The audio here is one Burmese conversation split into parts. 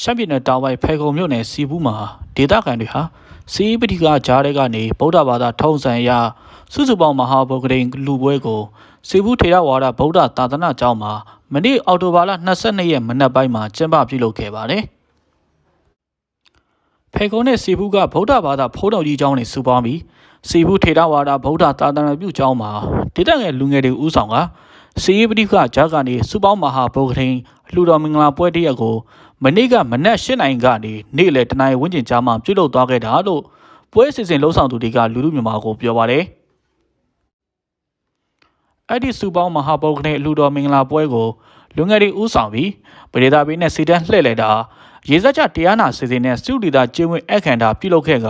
ရှမ်းပြည်နယ်တောင်ပိုင်းဖေကုံမြို့နယ်စီဘူးမှာဒေသခံတွေဟာစီးပတိကကြားတဲ့ကနေဗုဒ္ဓဘာသာထုံးစံအရစုစုပေါင်းမဟာဗုဒ္ဓဂိန်လူပွဲကိုစီဘူးထေရဝါဒဗုဒ္ဓသာသနာကျောင်းမှာမနေ့အောက်တိုဘာလ22ရက်မနက်ပိုင်းမှာကျင်းပပြုလုပ်ခဲ့ပါတယ်။ ဖေကုံနဲ့စီဘူးကဗုဒ္ဓဘာသာဖုံးတော်ကြီးကျောင်းတွေစုပေါင်းပြီးစီဘူးထေရဝါဒဗုဒ္ဓသာသနာပြုကျောင်းမှာဒေသငယ်လူငယ်တွေဦးဆောင်ကစီးပတိကကြားကနေစုပေါင်းမဟာဗုဒ္ဓဂိန်လူတော်မင်္ဂလာပွဲတရက်ကိုမနေ့ကမနက်၈နိုင်ကနေနေ့လယ်တနာရီဝန်းကျင်ကြားမှာပြုလုပ်သွားခဲ့တာလို့ပွဲအစီအစဉ်လှုပ်ဆောင်သူတွေကလူလူမြန်မာကိုပြောပါတယ်။အဲ့ဒီစုပေါင်းမဟာပုဂ္ဂိုလ်အလှူတော်မင်္ဂလာပွဲကိုလူငယ်တွေဦးဆောင်ပြီးပရိသတ်ပေးနဲ့စီတန်းလှည့်လည်တာ ရေစက်ချတရားနာစီစဉ်နဲ့စုလီတာကျင်းဝင်အခမ်းအနာပြုလုပ်ခဲ့က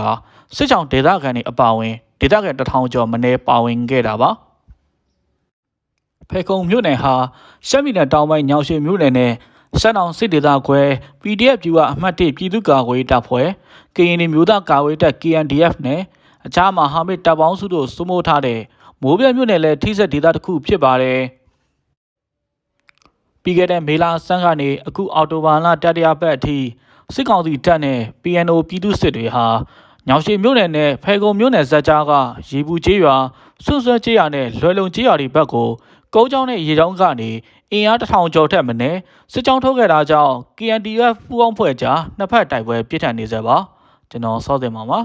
စစ်ကြောင်ဒေသခံတွေအပါအဝင်ဒေသခံတထောင်ကျော်မနေပါဝင်ခဲ့တာပါ။ဖေကုံမြို့နယ်ဟာရှမ်းပြည်နယ်တောင်ပိုင်းညောင်ရွှေမြို့နယ်နဲ့စက်အောင်စစ်ဒေသခွဲ PDF ပြူအမှတ်1ပြည်သူ့ကာကွယ်တပ်ဖွဲ့ကရင်မျိုးသားကာကွယ်တပ် KNDF နဲ့အခြားမဟာမိတ်တပ်ပေါင်းစုတို့စုမိုးထားတဲ့မိုးပြမြို့နယ်လည်းထိစက်ဒေသတစ်ခုဖြစ်ပါတယ် ပြီးခဲ့တဲ့မေလဆန်းကနေအခုအော်တိုဘာလတတိယပတ်အထိစစ်ကောင်စီတပ်နဲ့ PNO ပြည်သူစစ်တွေဟာညောင်ရှိမြို့နယ်နဲ့ဖေကုံမြို့နယ်ဇက်ကြားကရေဘူးကျေးရွာဆွဆွဲကျေးရွာနဲ့လွယ်လုံကျေးရွာတွေဘက်ကိုကုန်းချောင်းနဲ့ရေချောင်းကနေအင်အားတစ်ထောင်ကျော်ထက်မနည်းစစ်ကြောင်းထုတ်ခဲ့တာကြောင့် KNDF ပူးပေါင်းဖွဲ့ကြားနှစ်ဖက်တိုက်ပွဲပြစ်ထန်နေစေပါကျွန်တော်စောသင်ပါပါ